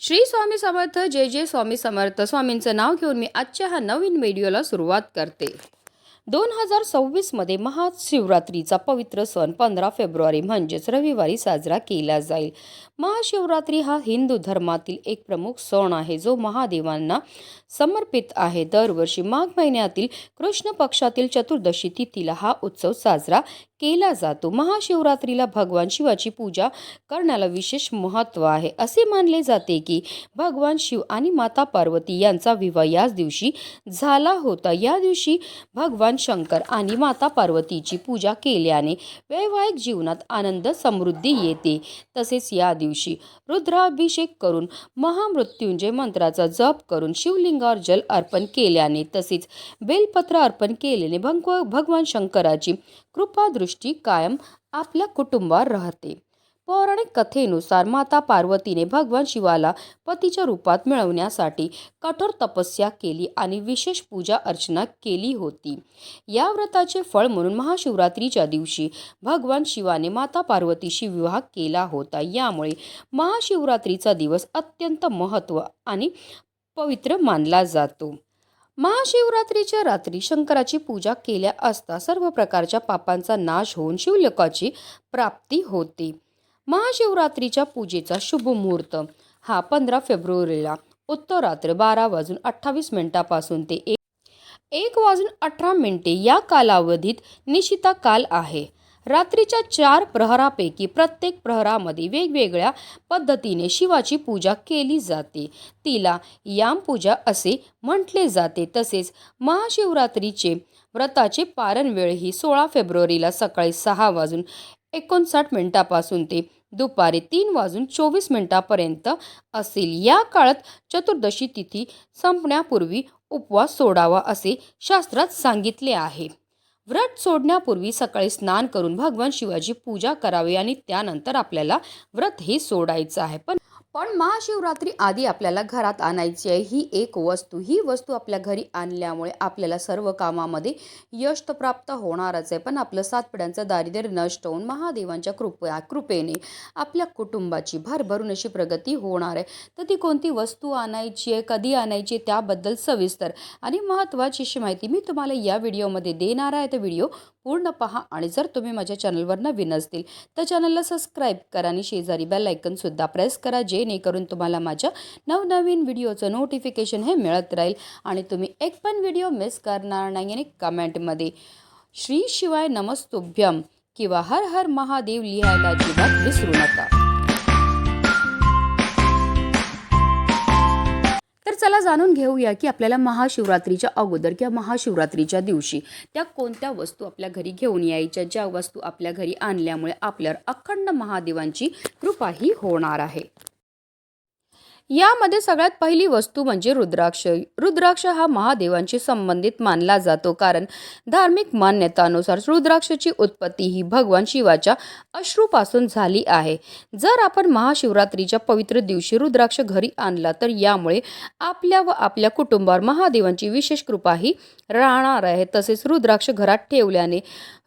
श्री स्वामी समर्थ जय जय स्वामी समर्थ. स्वामींचं नाव घेऊन मी आजच्या हा नवीन व्हिडिओला सुरुवात करते. दोन हजार सव्वीसमध्ये महाशिवरात्रीचा पवित्र सण पंधरा फेब्रुवारी म्हणजेच रविवारी साजरा केला जाईल. महाशिवरात्री हा हिंदू धर्मातील एक प्रमुख सण आहे जो महादेवांना समर्पित आहे. दरवर्षी माघ महिन्यातील कृष्ण पक्षातील चतुर्दशी तिथीला हा उत्सव साजरा केला जातो. महाशिवरात्रीला भगवान शिवाची पूजा करण्याला विशेष महत्त्व आहे. असे मानले जाते की भगवान शिव आणि माता पार्वती यांचा विवाह याच दिवशी झाला होता. या दिवशी भगवान शंकर आणि माता पार्वतीची पूजा केल्याने वैवाहिक जीवनात आनंद समृद्धी येते. तसेच या दिवशी रुद्राभिषेक करून महामृत्युंजय मंत्राचा जप करून शिवलिंगावर जल अर्पण केल्याने तसेच बेलपत्र अर्पण केल्याने भगव भगवान शंकराची कृपादृष्टी कायम आपल्या कुटुंबावर राहते. पौराणिक कथेनुसार माता पार्वतीने भगवान शिवाला पतीच्या रूपात मिळवण्यासाठी कठोर तपस्या केली आणि विशेष पूजा अर्चना केली होती. या व्रताचे फळ म्हणून महाशिवरात्रीच्या दिवशी भगवान शिवाने माता पार्वतीशी विवाह केला होता. यामुळे महाशिवरात्रीचा दिवस अत्यंत महत्त्व आणि पवित्र मानला जातो. महाशिवरात्रीच्या रात्री शंकराची पूजा केल्या असता सर्व प्रकारच्या पापांचा नाश होऊन शिवलोकाची प्राप्ती होते. महाशिवरात्रीच्या पूजेचा शुभ मुहूर्त. हा पंधरा फेब्रुवारीला उत्तरात्र बारा वाजून अठ्ठावीस मिनिटापासून ते एक एक वाजून अठरा मिनिटे या कालावधीत निशिता काल आहे. रात्रीच्या चार प्रहरापैकी प्रत्येक प्रहरामध्ये वेगवेगळ्या पद्धतीने शिवाची पूजा केली जाते. तिला यामपूजा असे म्हटले जाते. तसेच महाशिवरात्रीचे व्रताचे पारणवेळ ही सोळा फेब्रुवारीला सकाळी सहा वाजून एकोणसाठ मिनिटापासून ते दुपारी तीन वाजून चोवीस मिनिटापर्यंत असेल. या काळात चतुर्दशी तिथी संपण्यापूर्वी उपवास सोडावा असे शास्त्रात सांगितले आहे. व्रत सोडण्यापूर्वी सकाळी स्नान करून भगवान शिवाची पूजा करावी आणि त्यानंतर आपल्याला व्रत हे सोडायचं आहे. पण पण महाशिवरात्री आधी आपल्याला घरात आणायची आहे. ही एक वस्तू ही वस्तू आपल्या घरी आणल्यामुळे आपल्याला सर्व कामामध्ये यश तर प्राप्त होणारच आहे. पण आपलं सात पिढ्यांचं दारिद्र्य नष्ट होऊन महादेवांच्या कृपया कृपेने आपल्या कुटुंबाची भरभरून अशी प्रगती होणार आहे. तर ती कोणती वस्तू आणायची आहे कधी आणायची आहे त्याबद्दल सविस्तर आणि महत्त्वाची अशी माहिती मी तुम्हाला या व्हिडिओमध्ये देणार आहे. तर व्हिडिओ पूर्ण पहा आणि जर तुम्ही माझ्या चॅनलवर नवीन असतील तर चॅनलला सबस्क्राईब करा आणि शेजारी बेल आयकनसुद्धा प्रेस करा जे जेणेकरून तुम्हाला माझ्या नवनवीन व्हिडिओचं नोटिफिकेशन हे मिळत राहील. आणि तुम्ही एक पण व्हिडिओ मिस करणार नाही आणि कमेंटमध्ये श्री शिवाय नमस्तुभ्यम किंवा हर हर महादेव लिहायला अजिबात विसरू नका. तर चला जाणून घेऊया की आपल्याला महाशिवरात्रीच्या अगोदर किंवा महाशिवरात्रीच्या दिवशी त्या कोणत्या वस्तू आपल्या घरी घेऊन यायच्या ज्या वस्तू आपल्या घरी आणल्यामुळे आपल्यावर अखंड महादेवांची कृपाही होणार आहे. यामध्ये सगळ्यात पहिली वस्तू म्हणजे रुद्राक्ष. रुद्राक्ष हा महादेवांशी संबंधित मानला जातो कारण धार्मिक मान्यतानुसार रुद्राक्षाची उत्पत्ती ही भगवान शिवाच्या अश्रूपासून झाली आहे. जर आपण महाशिवरात्रीच्या पवित्र दिवशी रुद्राक्ष घरी आणला तर यामुळे आपल्या व आपल्या कुटुंबावर महादेवांची विशेष कृपाही राहणार आहे. तसेच रुद्राक्ष घरात ठेवल्याने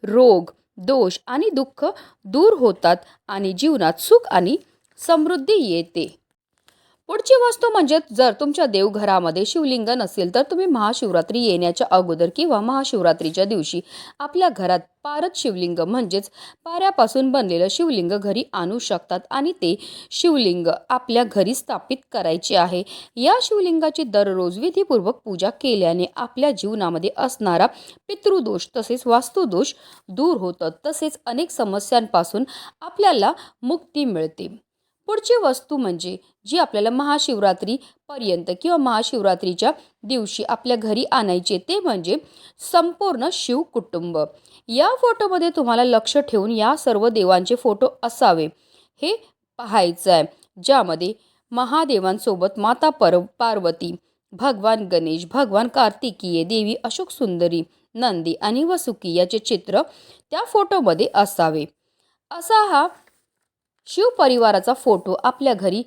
रोग दोष आणि दुःख दूर होतात आणि जीवनात सुख आणि समृद्धी येते. पुढची वस्तू म्हणजे जर तुमच्या देवघरामध्ये शिवलिंग नसेल तर तुम्ही महाशिवरात्री येण्याच्या अगोदर किंवा महाशिवरात्रीच्या दिवशी आपल्या घरात पारद शिवलिंग म्हणजेच पाऱ्यापासून बनलेलं शिवलिंग घरी आणू शकतात आणि ते शिवलिंग आपल्या घरी स्थापित करायचे आहे. या शिवलिंगाची दररोज विधीपूर्वक पूजा केल्याने आपल्या जीवनामध्ये असणारा पितृदोष तसेच वास्तुदोष दूर होतात. तसेच अनेक समस्यांपासून आपल्याला मुक्ती मिळते. पुढची वस्तू म्हणजे जी आपल्याला महाशिवरात्री पर्यंत किंवा महाशिवरात्रीच्या दिवशी आपल्या घरी आणायचे ते म्हणजे संपूर्ण शिव कुटुंब. या फोटोमध्ये तुम्हाला लक्ष ठेवून या सर्व देवांचे फोटो असावे. हे पाहायचं आहे ज्यामध्ये महादेवांसोबत माता पर पार्वती भगवान गणेश भगवान कार्तिकीय देवी अशोक सुंदरी नंदी आणि वसुकी याचे चित्र त्या फोटोमध्ये असावे. असा हा शिवपरिवाराचा फोटो आपल्या घरी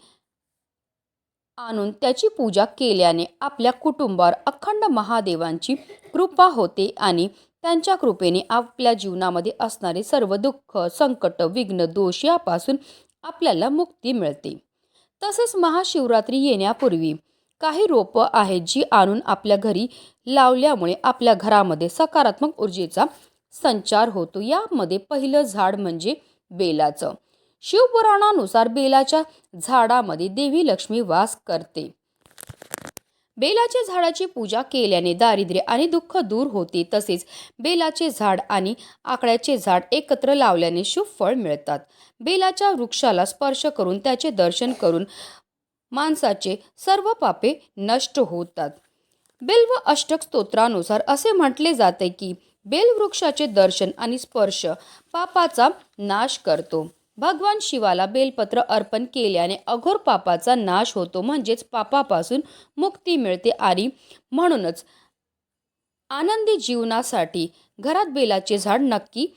आणून त्याची पूजा केल्याने आपल्या कुटुंबावर अखंड महादेवांची कृपा होते आणि त्यांच्या कृपेने आपल्या जीवनामध्ये असणारे सर्व दुःख संकट विघ्न दोष यापासून आपल्याला मुक्ती मिळते. तसेच महाशिवरात्री येण्यापूर्वी काही रोपं आहेत जी आणून आपल्या घरी लावल्यामुळे आपल्या घरामध्ये सकारात्मक ऊर्जेचा संचार होतो. यामध्ये पहिलं झाड म्हणजे बेलाचं. शिवपुराणानुसार बेलाच्या झाडामध्ये देवी लक्ष्मी वास करते. बेलाच्या झाडाची पूजा केल्याने दारिद्र्य आणि दुःख दूर होते. तसेच बेलाचे झाड आणि आकड्याचे झाड एकत्र लावल्याने शुभ फळ मिळतात. बेलाच्या वृक्षाला स्पर्श करून त्याचे दर्शन करून माणसाचे सर्व पापे नष्ट होतात. बेल व अष्टक स्तोत्रानुसार असे म्हटले जाते की बेलवृक्षाचे दर्शन आणि स्पर्श पापाचा नाश करतो. भगवान शिवाला बेलपत्र अर्पण केल्याने अघोर पापाचा नाश होतो म्हणजेच पापापासून मुक्ती मिळते आणि म्हणूनच आनंदी जीवनासाठी घरात बेलाचे झाड नक्की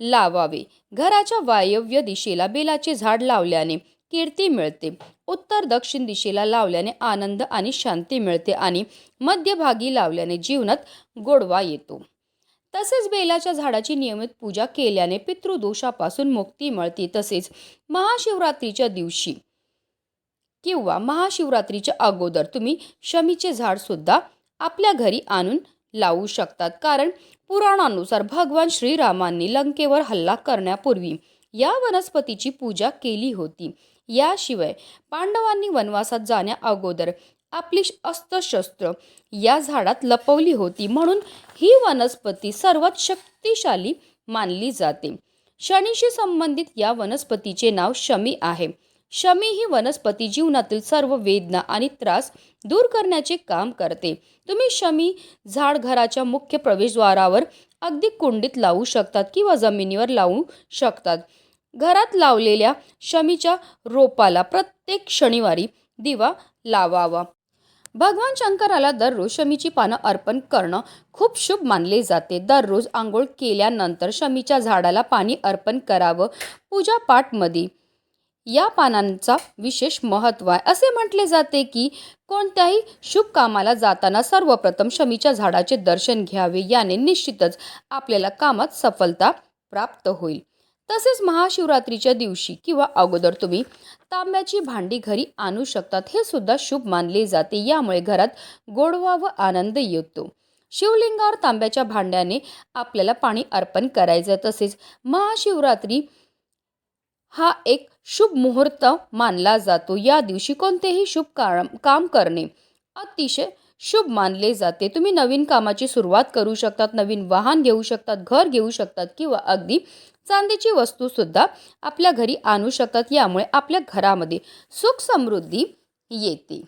लावावे. घराच्या वायव्य दिशेला बेलाचे झाड लावल्याने कीर्ती मिळते. उत्तर दक्षिण दिशेला लावल्याने आनंद आणि शांती मिळते आणि मध्यभागी लावल्याने जीवनात गोडवा येतो. तसेच बेलाच्या झाडाची नियमित पूजा केल्याने पितृदोषापासून मुक्ती मिळते तसेच महाशिवरात्रीच्या दिवशी किंवा महाशिवरात्रीच्या अगोदर तुम्ही शमीचे झाड सुद्धा आपल्या घरी आणून लावू शकतात. कारण पुराणानुसार भगवान श्रीरामांनी लंकेवर हल्ला करण्यापूर्वी या वनस्पतीची पूजा केली होती. याशिवाय पांडवांनी वनवासात जाण्या अगोदर आपली अस्त्रशस्त्र या झाडात लपवली होती म्हणून ही वनस्पती सर्वात शक्तिशाली मानली जाते. शनीशी संबंधित या वनस्पतीचे नाव शमी आहे. शमी ही वनस्पती जीवनातील सर्व वेदना आणि त्रास दूर करण्याचे काम करते. तुम्ही शमी झाड घराच्या मुख्य प्रवेशद्वारावर अगदी कुंडीत लावू शकतात किंवा जमिनीवर लावू शकतात. घरात लावलेल्या शमीच्या रोपाला प्रत्येक शनिवारी दिवा लावावा. भगवान शंकराला दररोज शमीची पानं अर्पण करणं खूप शुभ मानले जाते. दररोज आंघोळ केल्यानंतर शमीच्या झाडाला पाणी अर्पण करावं पूजापाठमध्ये. या पानांचा विशेष महत्त्व आहे. असे म्हटले जाते की कोणत्याही शुभ कामाला जाताना सर्वप्रथम शमीच्या झाडाचे दर्शन घ्यावे. याने निश्चितच आपल्याला कामात सफलता प्राप्त होईल. तसेच महाशिवरात्रीच्या दिवशी किंवा अगोदर तुम्ही तांब्याची भांडी घरी आणू शकतात. हे सुद्धा शुभ मानले जाते. यामुळे घरात गोडवा व आनंद येतो. शिवलिंगावर तांब्याच्या भांड्याने आपल्याला पाणी अर्पण करायचं. तसेच महाशिवरात्री हा एक शुभ मुहूर्त मानला जातो. या दिवशी कोणतेही शुभ काम काम करणे अतिशय शुभ मानले जाते. तुम्ही नवीन कामाची सुरुवात करू शकतात नवीन वाहन घेऊ शकतात घर घेऊ शकतात किंवा अगदी चांदीची वस्तू सुद्धा आपल्या घरी आणू शकतात यामुळे आपल्या घरामध्ये सुख समृद्धी येते.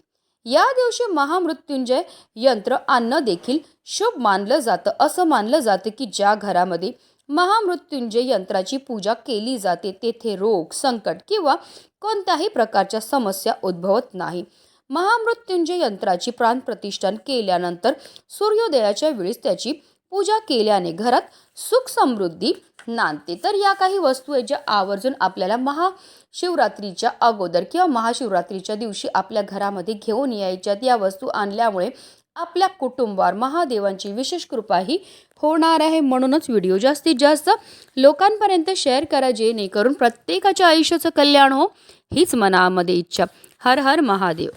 या दिवशी महामृत्युंजय यंत्र आणणं देखील शुभ मानलं जातं. असं मानलं जातं की ज्या घरामध्ये महामृत्युंजय यंत्राची पूजा केली जाते तेथे रोग संकट किंवा कोणत्याही प्रकारच्या समस्या उद्भवत नाही. महामृत्युंजय यंत्राची प्राणप्रतिष्ठान केल्यानंतर सूर्योदयाच्या वेळेस त्याची पूजा केल्याने घरात सुख समृद्धी नांदते. तर या काही वस्तू आहेत ज्या आवर्जून आपल्याला महाशिवरात्रीच्या अगोदर किंवा महाशिवरात्रीच्या दिवशी आपल्या घरामध्ये घेऊन यायच्यात. या वस्तू आणल्यामुळे आपल्या कुटुंबावर महादेवांची विशेष कृपाही होणार आहे. म्हणूनच व्हिडिओ जास्तीत जास्त लोकांपर्यंत शेअर करा जेणेकरून प्रत्येकाच्या आयुष्याचं कल्याण हो. हीच मनामध्ये इच्छा. हर हर महादेव.